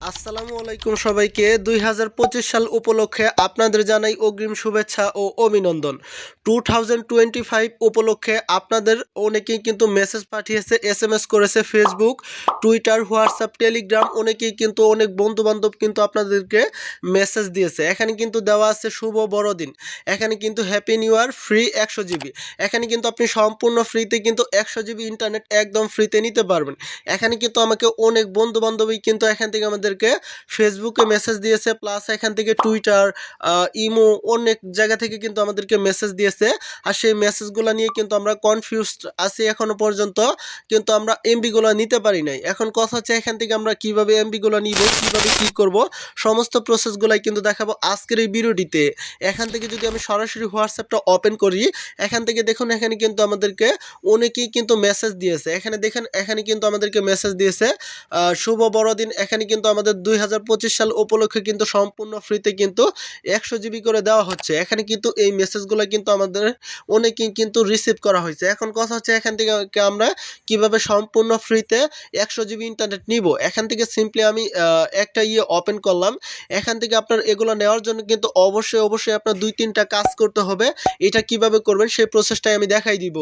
আসসালামু আলাইকুম সবাইকে। দুই হাজার পঁচিশ সাল উপলক্ষে আপনাদের জানাই অগ্রিম শুভেচ্ছা ও অভিনন্দন। টু উপলক্ষে আপনাদের অনেকেই কিন্তু মেসেজ পাঠিয়েছে এস করেছে ফেসবুক, টুইটার, হোয়াটসঅ্যাপ, টেলিগ্রাম, অনেকেই কিন্তু অনেক বন্ধু বান্ধব কিন্তু আপনাদেরকে মেসেজ দিয়েছে। এখানে কিন্তু দেওয়া আছে শুভ বড়দিন। এখানে কিন্তু হ্যাপি নিউ ইয়ার ফ্রি একশো জিবি। এখানে কিন্তু আপনি সম্পূর্ণ ফ্রিতে কিন্তু একশো জিবি ইন্টারনেট একদম ফ্রিতে নিতে পারবেন। এখানে কিন্তু আমাকে অনেক বন্ধু বান্ধবী কিন্তু এখান থেকে আমাদেরকে ফেসবুকে মেসেজ দিয়েছে প্লাস এখান থেকে টুইটার ইমো অনেক জায়গা থেকে কিন্তু আমাদেরকে মেসেজ দিয়েছে। আর সেই মেসেজগুলো নিয়ে কিন্তু আমরা কনফিউজড আছি এখনও পর্যন্ত, কিন্তু আমরা এমবিগুলো নিতে পারি নাই। এখন কথা হচ্ছে এখান থেকে আমরা কীভাবে এমবিগুলো নিব, কীভাবে কি করব, সমস্ত প্রসেসগুলাই কিন্তু দেখাবো আজকের এই ভিডিওটিতে। এখান থেকে যদি আমি সরাসরি হোয়াটসঅ্যাপটা ওপেন করি, এখান থেকে দেখুন এখানে কিন্তু আমাদেরকে অনেকেই কিন্তু মেসেজ দিয়েছে। এখানে দেখেন, এখানে কিন্তু আমাদেরকে মেসেজ দিয়েছে শুভ বড়দিন, এখানে কিন্তু আমাদের দুই হাজার পঁচিশ সাল উপলক্ষে কিন্তু সম্পূর্ণ ফ্রিতে কিন্তু একশো জিবি করে দেওয়া হচ্ছে। এখানে কিন্তু এই মেসেজগুলো কিন্তু আমাদের অনেকেই কিন্তু রিসিভ করা হয়েছে। এখন কথা হচ্ছে এখান থেকে আমরা কীভাবে সম্পূর্ণ ফ্রিতে একশো জিবি ইন্টারনেট নিব। এখান থেকে সিম্পলি আমি একটা ইয়ে ওপেন করলাম। এখান থেকে আপনার এগুলো নেওয়ার জন্য কিন্তু অবশ্যই অবশ্যই আপনার দুই তিনটা কাজ করতে হবে। এটা কীভাবে করবেন সেই প্রসেসটাই আমি দেখাই দিব।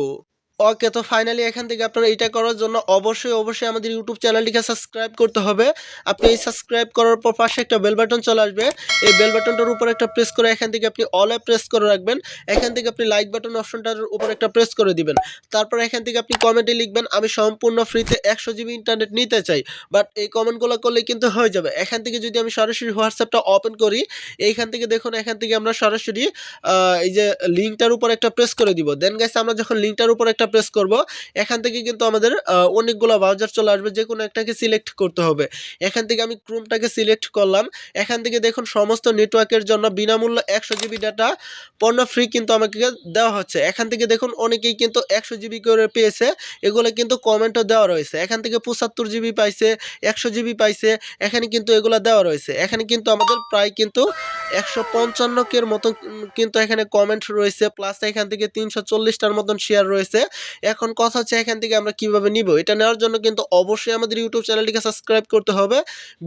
ওকে তো ফাইনালি এখান থেকে আপনারা এটা করার জন্য অবশ্যই অবশ্যই আমাদের ইউটিউব চ্যানেলটিকে সাবস্ক্রাইব করতে হবে। আপনি এই সাবস্ক্রাইব করার পর পাশে একটা বেল বাটন চলে আসবে। এই বেল বাটনটার উপর একটা প্রেস করে এখান থেকে আপনি অলে প্রেস করে রাখবেন। এখান থেকে আপনি লাইক বাটন অপশনটার উপর একটা প্রেস করে দিবেন। তারপর এখান থেকে আপনি কমেন্টে লিখবেন, আমি সম্পূর্ণ ফ্রিতে একশো জিবি ইন্টারনেট নিতে চাই। বাট এই কমেন্টগুলো করলে কিন্তু হয়ে যাবে। এখান থেকে যদি আমি সরাসরি হোয়াটসঅ্যাপটা ওপেন করি, এইখান থেকে দেখুন, এখান থেকে আমরা সরাসরি এই যে লিঙ্কটার উপর একটা প্রেস করে দিব। দেন গাইস আমরা যখন লিঙ্কটার উপর একটা প্রেস করব। এখান থেকে কিন্তু আমাদের অনেকগুলো ব্রাউজার চলে আসবে, যে কোনো একটাকে সিলেক্ট করতে হবে। এখান থেকে আমি ক্রোমটাকে সিলেক্ট করলাম। এখান থেকে দেখুন সমস্ত নেটওয়ার্কের জন্য বিনামূল্য একশো জিবি ডাটা পণ্য ফ্রি কিন্তু আমাকে দেওয়া হচ্ছে। এখান থেকে দেখুন অনেকেই কিন্তু একশো জিবি করে পেয়েছে। এগুলো কিন্তু কমেন্টও দেওয়া রয়েছে। এখান থেকে পঁচাত্তর জিবি পাইছে, একশো জিবি পাইছে। এখানে কিন্তু এগুলো দেওয়া রয়েছে। এখানে কিন্তু আমাদের প্রায় কিন্তু একশো পঞ্চান্ন কের মতন কিন্তু এখানে কমেন্ট রয়েছে প্লাস এখান থেকে তিনশো চল্লিশটার মতন শেয়ার রয়েছে। এখন কথা হচ্ছে এখান থেকে আমরা কীভাবে নিব? এটা নেওয়ার জন্য কিন্তু অবশ্যই আমাদের ইউটিউব চ্যানেলটিকে সাবস্ক্রাইব করতে হবে।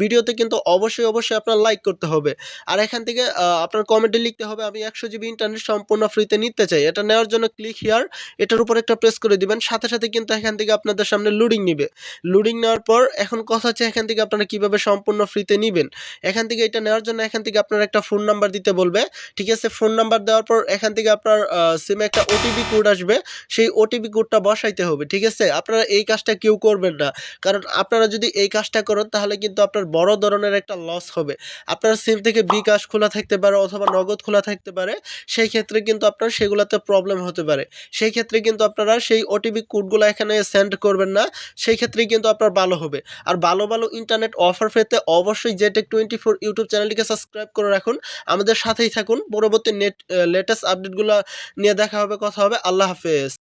ভিডিওতে কিন্তু অবশ্যই অবশ্যই আপনার লাইক করতে হবে। আর এখান থেকে আপনার কমেন্টে লিখতে হবে, আমি একশো জিবি ইন্টারনেট সম্পূর্ণ ফ্রিতে নিতে চাই। এটা নেওয়ার জন্য ক্লিক হিয়ার এটার উপর একটা প্রেস করে দিবেন। সাথে সাথে কিন্তু এখান থেকে আপনাদের সামনে লোডিং নিবে। লোডিং নেওয়ার পর, এখন কথা হচ্ছে এখান থেকে আপনারা কীভাবে সম্পূর্ণ ফ্রিতে নিবেন? এখান থেকে এটা নেওয়ার জন্য এখান থেকে আপনার একটা ফোন নাম্বার দিতে বলবে। ঠিক আছে? ফোন নাম্বার দেওয়ার পর এখান থেকে আপনার সিমে একটা ওটিপি কোড আসবে। সেই ওটিপি কোডটা বসাইতে হবে, ঠিক আছে? আপনারা এই কাজটা কেউ করবেন না। কারণ আপনারা যদি এই কাজটা করেন, তাহলে কিন্তু আপনার বড় ধরনের একটা লস হবে। আপনার সিম থেকে বিকাশ খোলা থাকতে পারে অথবা নগদ খোলা থাকতে পারে। সেই ক্ষেত্রে কিন্তু আপনার সেগুলোতে প্রবলেম হতে পারে। সেই ক্ষেত্রে কিন্তু আপনারা সেই ওটিপি কোডগুলো এখানে সেন্ড করবেন না। সেই ক্ষেত্রে কিন্তু আপনার ভালো হবে। আর ভালো ভালো ইন্টারনেট অফার পেতে অবশ্যই জেটেক টোয়েন্টি ফোর ইউটিউব চ্যানেলটিকে সাবস্ক্রাইব করে রাখুন। আমাদের সাথেই থাকুন। পরবর্তী নেট লেটেস্ট আপডেটগুলো নিয়ে দেখা হবে কথা হবে। আল্লাহ হাফেজ।